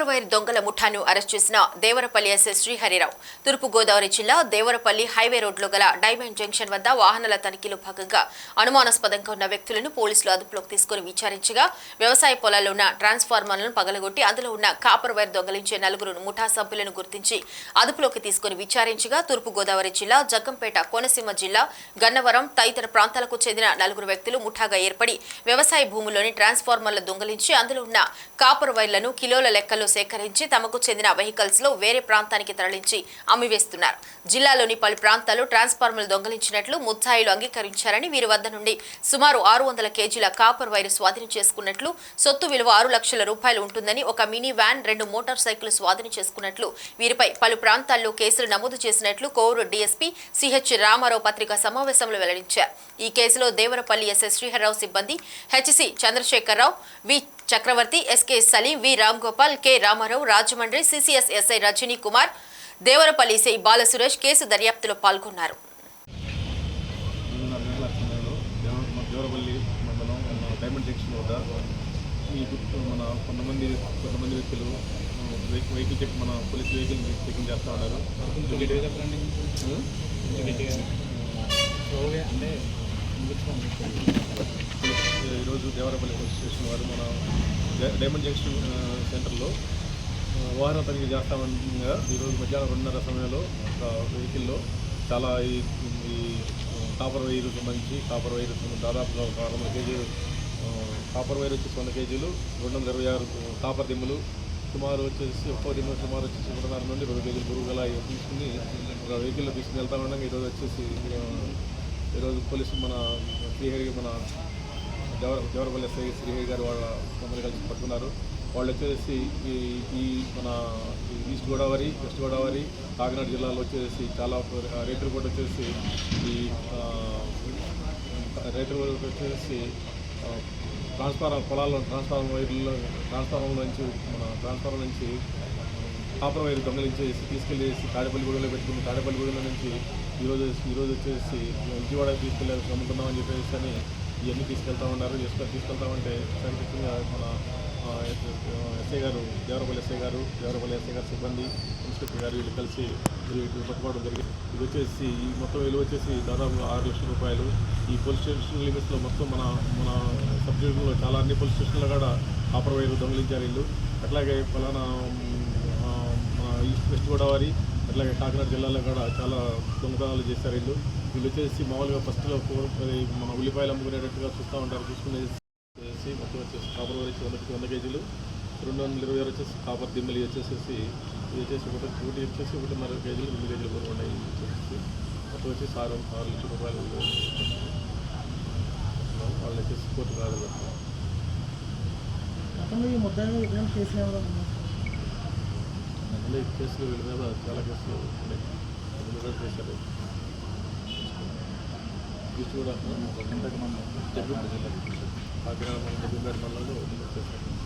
Copper wire దొంగల ముఠాను arrest చేసిన Devarapalli SS Srihari Rao. తూర్పుగోదావరి జిల్లా దేవరపల్లి హైవే రోడ్లో గల డైమండ్ జంక్షన్ వద్ద వాహనాల తనిఖీలో భాగంగా అనుమానాస్పదంగా ఉన్న వ్యక్తులను పోలీసులు అదుపులోకి తీసుకుని విచారించగా వ్యవసాయ పొలాల్లో ఉన్న ట్రాన్స్ఫార్మర్లను పగలగొట్టి అందులో ఉన్న కాపర్ వైర్ దొంగలించే నలుగురు ముఠా సభ్యులను గుర్తించి అదుపులోకి తీసుకుని విచారించగా తూర్పుగోదావరి జిల్లా జగ్గంపేట కోనసీమ జిల్లా గన్నవరం తదితర ప్రాంతాలకు చెందిన నలుగురు వ్యక్తులు ముఠాగా ఏర్పడి వ్యవసాయ భూముల్లోని ట్రాన్స్ఫార్మర్లు దొంగలించి అందులో ఉన్న కాపర్ వైర్లను కిలోల లెక్కలో సేకరించి తమకు చెందిన వెహికల్స్లో వేరే ప్రాంతానికి తరలించి అమ్మివేస్తున్నారు. జిల్లాలోని పలు ప్రాంతాల్లో ట్రాన్స్ఫార్మర్లు దొంగలించినట్లు ముద్దాయిలు అంగీకరించారని వీరి వద్ద నుండి సుమారు ఆరు వందల కేజీల కాపర్ వైర్ స్వాధీనం చేసుకున్నట్లు సొత్తు విలువ ఆరు లక్షల రూపాయలు ఉంటుందని ఒక మినీ వ్యాన్ రెండు మోటార్ సైకిల్ స్వాధీనం చేసుకున్నట్లు వీరిపై పలు ప్రాంతాల్లో కేసులు నమోదు చేసినట్లు కోవూరు డీఎస్పీ సిహెచ్ రామారావు పత్రికా సమావేశంలో వెల్లడించారు. ఈ కేసులో దేవరపల్లి ఎస్ఎస్ శ్రీహర్రావు సిబ్బంది HC Chandrasekhararao V Chakravarthi SK Saleem V Ram Gopal K Ramarao Rajahmundry CCS SI Rajani Kumar Devarapalli CI Balasuresh case దర్యాప్తులో పాల్గొన్నారు మన కొంతమంది కొంతమంది వ్యక్తులు వెహికల్ చెక్ మన పోలీస్ వెహికల్ చెకింగ్ చేస్తూ ఉన్నారు ఉం? ఈరోజు దేవరపల్లి పోలీస్ స్టేషన్ వారు మన డైమండ్ జంక్షన్ సెంటర్లో వాహన తనిఖీ చేస్తామనగా ఈరోజు మధ్యాహ్నం రెండున్నర సమయంలో ఒక వెహికల్లో చాలా ఈ ఈ కాపర్ వైర్ సంబంధించి కాపర్ వైర్ దాదాపుగా ఒక ఆరు కేజీలు కాపర్ వైర్ వచ్చేసి వంద కేజీలు రెండు వందల ఇరవై ఆరు కాపర్ దిమ్ములు సుమారు వచ్చేసి ఒక్కో దిమ్మ సుమారు వచ్చేసి ఒకటిన్నర నుండి రెండు కేజీలు బరువుగల ఇవి తీసుకుని ఒక వెహికల్లో తీసుకుని వెళ్తా ఉండగా ఈరోజు వచ్చేసి ఈరోజు పోలీసు మన శ్రీహరి మన దేవర దేవరపల్లి ఎస్ఐ శ్రీహరి గారు వాళ్ళ మమ్మల్ని కలిసి పట్టుకున్నారు. వాళ్ళు వచ్చేసి ఈ ఈ మన ఈ ఈస్ట్ గోదావరి వెస్ట్ గోదావరి కాకినాడ జిల్లాలో వచ్చేసి చాలా రైతులు కూడా వచ్చేసి ఈ రైతులు వచ్చేసి ట్రాన్స్ఫార్మర్ పొలాల్లో ట్రాన్స్ఫార్మర్ వైర్లలో ట్రాన్స్ఫార్మర్ నుంచి మన ట్రాన్స్ఫార్మర్ నుంచి కాపర్ వైర్ దొంగలించేసి తీసుకెళ్ళేసి తాడేపల్లిగూడెంలో పెట్టుకుని తాడేపల్లిగూడెంలో నుంచి ఈరోజు ఈరోజు వచ్చేసి విజయవాడ తీసుకెళ్ళి అమ్ముకుందామని చెప్పేసి అని ఇవన్నీ తీసుకెళ్తా ఉన్నారు తీసుకెళ్ళి తీసుకెళ్తామంటే సంక్షిప్తంగా మన ఎస్ఐ గారు దేవరపల్లి ఎస్ఐ గారు దేవరపల్లి ఎస్ఐ గారు సిబ్బంది ఇన్స్పెక్టర్ గారు వీళ్ళు కలిసి వీటిని పట్టుకోవడం జరిగింది. ఇది వచ్చేసి ఈ మొత్తం విలువ వచ్చేసి దాదాపు ఆరు లక్షల రూపాయలు. ఈ పోలీస్ స్టేషన్ లిమిట్స్లో మొత్తం మన మన సబ్ డివిజన్లో చాలా అన్ని పోలీస్ స్టేషన్లో కూడా కాపర్ వైర్ దొంగలించారు వీళ్ళు. అట్లాగే ఫలానా మన ఈస్ట్ వెస్ట్ గోదావరి అట్లాగే కాకినాడ జిల్లాలో కూడా చాలా దొంగతనాలు చేశారు వీళ్ళు. వీళ్ళు వచ్చేసి మామూలుగా ఫస్ట్లో మన ఉల్లిపాయలు అమ్ముకునేటట్టుగా చూస్తూ ఉంటారు. చూసుకునే వచ్చేసి మొత్తం వచ్చేసి కాపర్ వచ్చి వంద వంద కేజీలు. రెండు వందల ఇరవై ఆరు వచ్చేసి కాపర్ దిమ్మలి వచ్చేసేసి ఇది వచ్చేసి ఒకటి ఒకటి వచ్చేసి ఒకటిన్నర కేజీలు రెండు కేజీలు కూడా ఉన్నాయి వచ్చేసి. మొత్తం వచ్చేసి ఆరు ఆరు లక్షల రూపాయలు వాళ్ళు వచ్చేసి కోర్టు కాదు గతంలో ఈ ముద్దాయి మీద కేసులు ఉన్నాయా? కేసులు వీళ్ళ మీద చాలా కేసులు ఉన్నాయి అందులో కూడా చేశారు ఈస్ట్ కూడా జబ్బు కాకినాడ మన జబ్బుపేట మండలంలో చేశారు